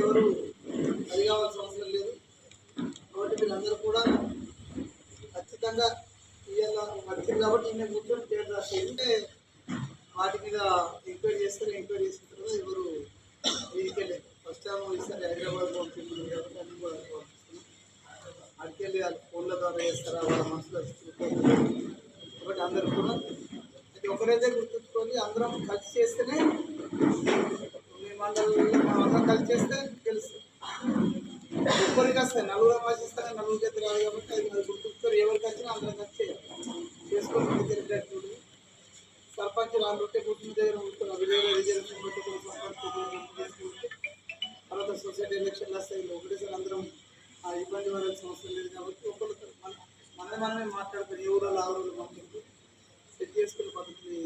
ఎవరు అది కావాల్సిన అవసరం లేదు. కాబట్టి మీరందరూ కూడా ఖచ్చితంగా ఇవాళ వచ్చింది కాబట్టి నేను కూర్చొని పేరు రాసి అంటే వాటి మీద ఎంక్వైరీ చేస్తారు. ఎంక్వైరీ చేస్తుంటారు తర్వాత ఎవరు వీడికెళ్ళారు ఫస్ట్ టైం ఈసారి హైదరాబాద్ పంపిస్తున్నారు కాబట్టి అన్ని ఫోన్ల ద్వారా చేస్తారా? వాళ్ళ మనసులో కాబట్టి అందరూ కూడా అది ఒక్కరైతే గుర్తుంచుకొని అందరం కలిసి చేస్తేనే మండలంలో మనం అందరం కలిసి చేస్తే తెలుస్తుంది ఒక్కరికి వస్తాయి. నలుగురు ఆశిస్తాగా నలుగురికి అయితే రాదు కాబట్టి ఐదు మంది గుర్తుస్తారు ఎవరికి వచ్చినా అందరం కలిసి చేయాలి. చేసుకొని తెలియటట్టు సర్పంచ్ వాళ్ళు ఉంటే గుర్తు దగ్గర ఉంటారు అది వేరే రిజర్వేషన్ పెట్టుకుని సర్పంచ్ తర్వాత సొసైటీ ఎలక్షన్లు వస్తాయి ఒకటేసారి అందరం ఆ ఇబ్బంది పడాల్సిన అవసరం లేదు కాబట్టి ఒకరికి మన మనమే మనమే మాట్లాడుతారు ఏ ఊరో ఆ ఊరో మాట్లాడుతూ సెట్ చేసుకునే పద్ధతి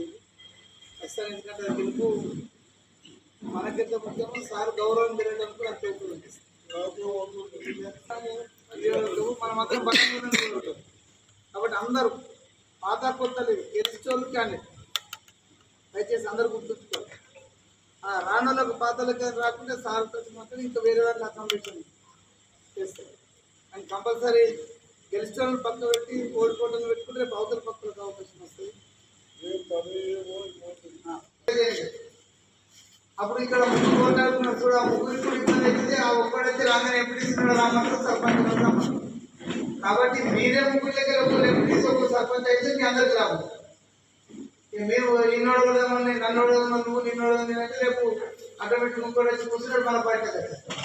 ఖచ్చితంగా ఎందుకంటే గెలుపు మనకెంత ముఖ్యమో సార్ గౌరవం పెరగడానికి కూడా అంత మనం మాత్రం పక్కన కాబట్టి అందరూ పాత కొత్త లేదు గెలిచోళ్ళు కానీ దయచేసి అందరూ గుర్తుంచుకోవాలి. ఆ రాణులకు పాతలకి రాకుంటే సార్ తోటి మాత్రం ఇంకా వేరే వాళ్ళకి అకామిడేషన్ చేస్తారు అండ్ కంపల్సరీ గెలిచిన పక్క పెట్టి ఓడిపోవడం పెట్టుకుంటే రేపు అవతల పక్కలకు అవకాశం వస్తుంది. అప్పుడు ఇక్కడ ముగ్గురు ఓటాడుతున్నారు చూడు ఆ ముగ్గురికి కూడా ఇబ్బంది అయితే ఆ ఒక్కడైతే రాగానే ఎప్పుడు ఇస్తున్నాడు రామంటారు సర్పంచ్ గారు కాబట్టి మీరే ముగ్గురు దగ్గర ఒకరు ఎప్పుడు ఒక సర్పంచ్ అయితే మీ అందరికి రాదు మేము నిన్నోడు కదమని నన్ను కదమని నువ్వు నిన్నోడు కదని అంటే రేపు ఆటోమేటిక్ ముగ్గురు వచ్చి కూర్చున్నాడు మన పార్టీ కట్టేస్తాం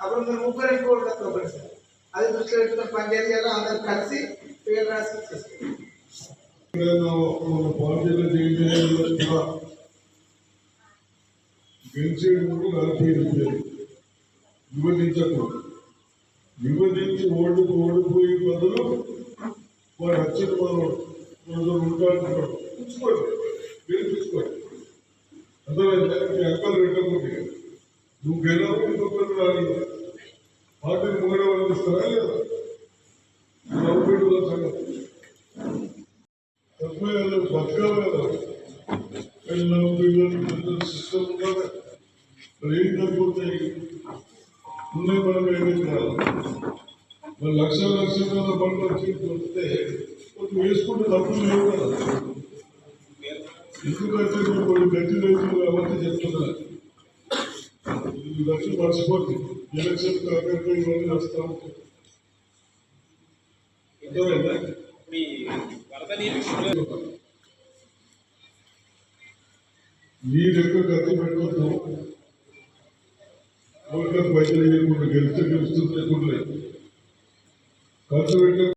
అప్పుడు మీరు ముగ్గురు ఇంకోటి కట్టారు ఒకటిసారి అది దృష్టిలో పెట్టుకుని పనిచేయాలి అందరు కలిసి పేరు రాసి చేస్తాం మన పార్టీలో నలభై రూపాయలు విభజించకూడదు విభజించి ఓడికి ఓడిపోయే బదులు వారు వచ్చిన వాళ్ళు మనతో ఉంటాడు ఉంచుకోండి. గెలిపించుకోండి. అర్థమైందా? మీ అక్కలు పెట్టకపోతే నువ్వు గెలవు ఇంకొకరు రాని పార్టీని మూడవ అందిస్తారా లేదా నవ్వుబిడ్డల సంగతి. తప్పే బతకాలి కదా. మరి ఏం తగ్గిపోతాయి ఉన్నాయి మనం ఏమేం కాదు మరి లక్ష లక్షల పంట వచ్చి దొరికితే కొంచెం వేసుకుంటే తప్పులు లేవు కదా ఎందుకంటే మీరు కొన్ని గట్టి రైతులు కాబట్టి చెప్తున్నారు ఈ లక్షలు మర్చిపోతుంది ఎలక్షన్ కాకపోతే ఇవన్నీ వస్తూ ఉంటాయి అర్థమైందా మీ వరద నీళ్ళు మీరు ఎక్కువ ఖర్చు పెట్టవద్దు బయట లేకుండా ఇవ్వకుండా గెలిస్తే గెలుస్తుంది లేకుండా ఖర్చు పెట్టే